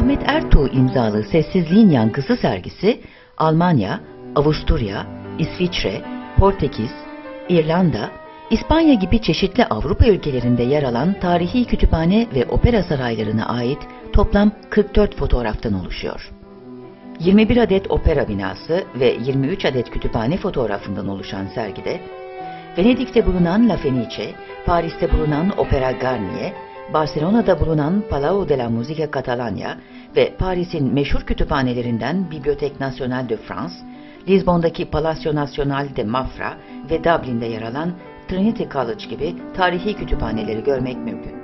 Ahmet Ertuğ imzalı Sessizliğin Yankısı sergisi Almanya, Avusturya, İsviçre, Portekiz, İrlanda, İspanya gibi çeşitli Avrupa ülkelerinde yer alan tarihi kütüphane ve opera saraylarına ait toplam 44 fotoğraftan oluşuyor. 21 adet opera binası ve 23 adet kütüphane fotoğrafından oluşan sergide, Venedik'te bulunan La Fenice, Paris'te bulunan Opera Garnier, Barcelona'da bulunan Palau de la Musica Catalanya ve Paris'in meşhur kütüphanelerinden Bibliothèque Nationale de France, Lizbon'daki Palacio Nacional de Mafra ve Dublin'de yer alan Trinity College gibi tarihi kütüphaneleri görmek mümkün.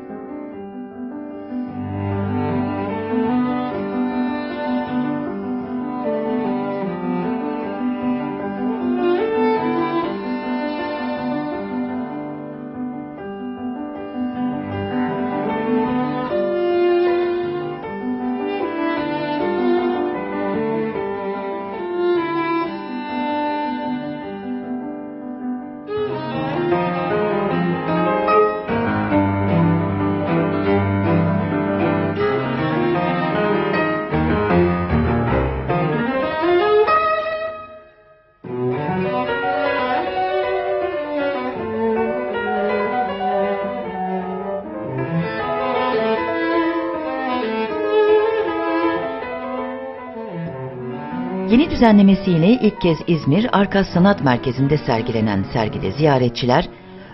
Yeni düzenlemesiyle ilk kez İzmir Arkas Sanat Merkezi'nde sergilenen sergide ziyaretçiler,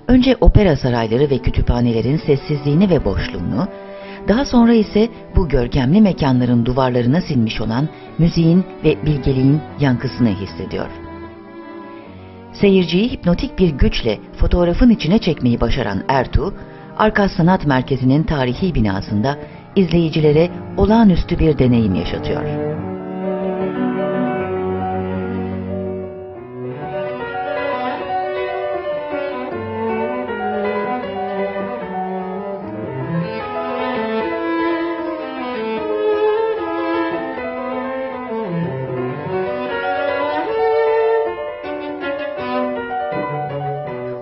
önce opera sarayları ve kütüphanelerin sessizliğini ve boşluğunu, daha sonra ise bu görkemli mekanların duvarlarına sinmiş olan müziğin ve bilgeliğin yankısını hissediyor. Seyirciyi hipnotik bir güçle fotoğrafın içine çekmeyi başaran Ertuğ, Arkas Sanat Merkezi'nin tarihi binasında izleyicilere olağanüstü bir deneyim yaşatıyor.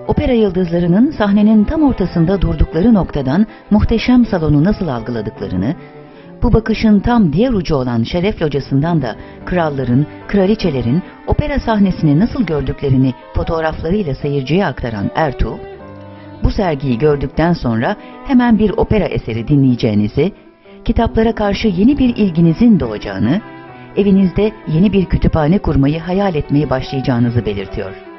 Opera yıldızlarının sahnenin tam ortasında durdukları noktadan muhteşem salonu nasıl algıladıklarını, bu bakışın tam diğer ucu olan şeref locasından da kralların, kraliçelerin opera sahnesini nasıl gördüklerini fotoğraflarıyla seyirciye aktaran Ertuğ, bu sergiyi gördükten sonra hemen bir opera eseri dinleyeceğinizi, kitaplara karşı yeni bir ilginizin doğacağını, evinizde yeni bir kütüphane kurmayı hayal etmeye başlayacağınızı belirtiyor.